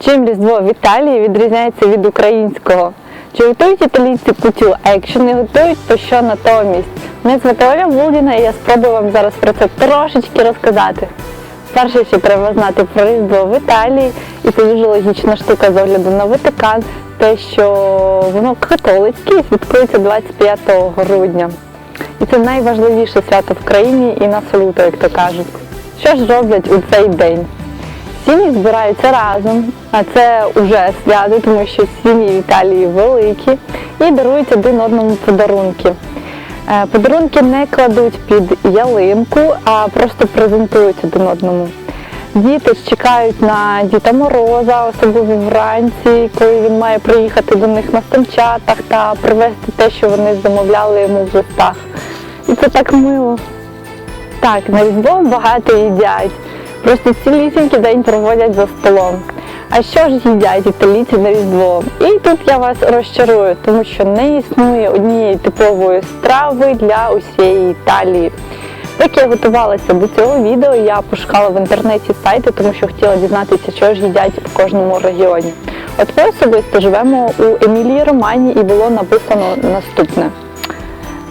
Чим Різдво в Італії відрізняється від українського? Чи готують італійці кутю, а якщо не готують, то що натомість? Мене звати Оля Булдіна і я спробую вам зараз про це трошечки розказати. Перше, що треба знати про Різдво в Італії, і це дуже логічна штука з огляду на Ватикан, те, що воно католицьке і святкується 25 грудня. І це найважливіше свято в країні і на салюту, як то кажуть. Що ж роблять у цей день? Сім'ї збираються разом, а це вже свято, тому що сім'ї в Італії великі і дарують один одному подарунки. Е, Подарунки не кладуть під ялинку, а просто презентують один одному. Діти чекають на Діда Мороза, особливо вранці, коли він має приїхати до них на станчатах та привезти те, що вони замовляли йому в листах. І це так мило. Так, на Різдво багато їдять. Просто цілісінький день проводять за столом. А що ж їдять італійці на Різдво? І тут я вас розчарую, тому що не існує однієї типової страви для усієї Італії. Поки я готувалася до цього відео, я пошукала в інтернеті сайти, тому що хотіла дізнатися, що ж їдять в кожному регіоні. От ми особисто живемо у Емілії Романі і було написано наступне.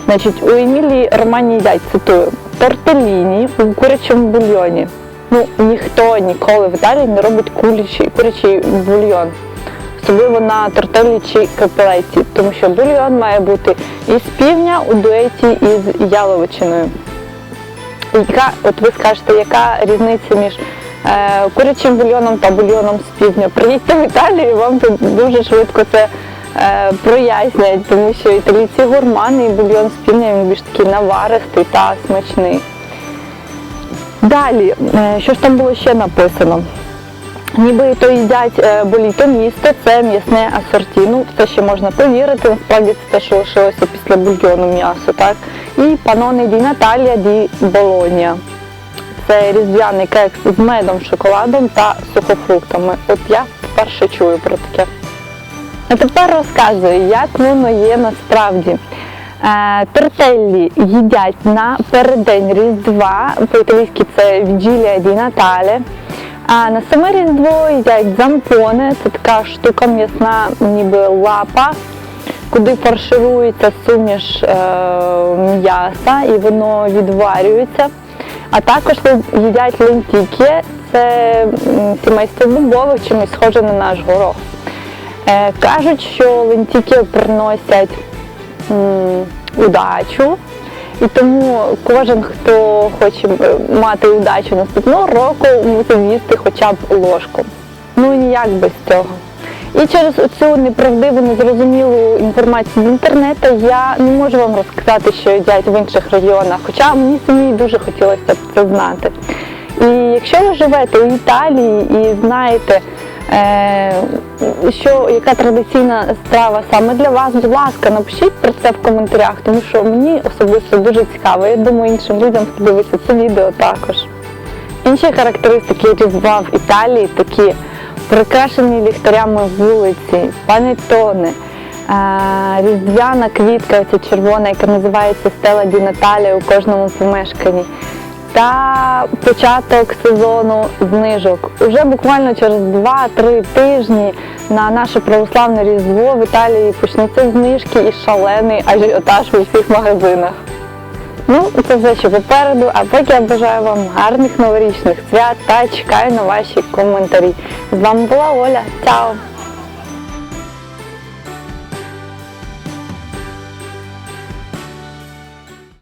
Значить, у Емілії Романі їдять, цитую, тортеліні у курячому бульйоні. Ну, ніхто ніколи в Італії не робить курячий, курячий бульйон. Особливо на тортелі чи капелеті, тому що бульйон має бути із півня у дуеті із яловичиною. Яка, от ви скажете, яка різниця між е, курячим бульйоном та бульйоном з півдня? Приїдьте в Італію, вам тут дуже швидко це е, прояснять, тому що італійці гурмани і бульйон з півдня він більш такий наваристий та смачний. Далі, е, що ж там було ще написано? Ніби то їдять е, боліто місто, це м'ясне асорті. Ну, це ще можна повірити, насправді це те, що лишилося після бульйону м'ясо, так? І панони ді Наталія ді Болонія. Це різдвяний кекс з медом, шоколадом та сухофруктами. От я вперше чую про таке. А тепер розказую, як воно є насправді. Е, Тортеллі їдять на переддень Різдва, по-італійськи це Віджілія ді Натале. А на саме Різдво їдять зампоне, це така штука м'ясна, ніби лапа, куди фарширується суміш е, м'яса і воно відварюється. А також їдять лентіки, це сімейство бобових, чимось схоже на наш горох. Е, Кажуть, що лентіки приносять удачу, і тому кожен, хто хоче мати удачу наступного року, мусить їсти хоча б ложку. Ну ніяк без цього. І через цю неправдиву, незрозумілу інформацію з інтернету я не можу вам розказати, що їдять в інших регіонах, хоча мені самі дуже хотілося б це знати. І якщо ви живете у Італії і знаєте, е, що яка традиційна страва саме для вас, будь ласка, напишіть про це в коментарях, тому що мені особисто дуже цікаво. Я думаю, іншим людям хто це відео також. Інші характеристики Різдва в Італії такі прикрашені ліхтарями вулиці, панетони, е, різдвяна квітка, оця червона, яка називається Стела Ді Наталія у кожному помешканні. Та початок сезону знижок. Уже буквально через 2-3 тижні на наше православне різдво в Італії почнуться знижки і шалений ажіотаж у всіх магазинах. Ну, це все ще попереду, а поки я бажаю вам гарних новорічних свят та чекаю на ваші коментарі. З вами була Оля. Чао!